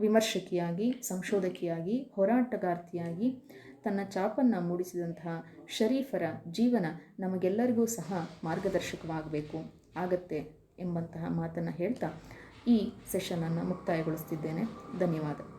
ವಿಮರ್ಶಕಿಯಾಗಿ, ಸಂಶೋಧಕಿಯಾಗಿ, ಹೋರಾಟಗಾರ್ತಿಯಾಗಿ ತನ್ನ ಚಾಪನ್ನು ಮೂಡಿಸಿದಂತಹ ಶರೀಫರ ಜೀವನ ನಮಗೆಲ್ಲರಿಗೂ ಸಹ ಮಾರ್ಗದರ್ಶಕವಾಗಬೇಕು. ಆಗತ್ತೆ ಎಂಬಂತಹ ಮಾತನ್ನು ಹೇಳ್ತಾ ಈ ಸೆಷನನ್ನು ಮುಕ್ತಾಯಗೊಳಿಸ್ತಿದ್ದೇನೆ. ಧನ್ಯವಾದ.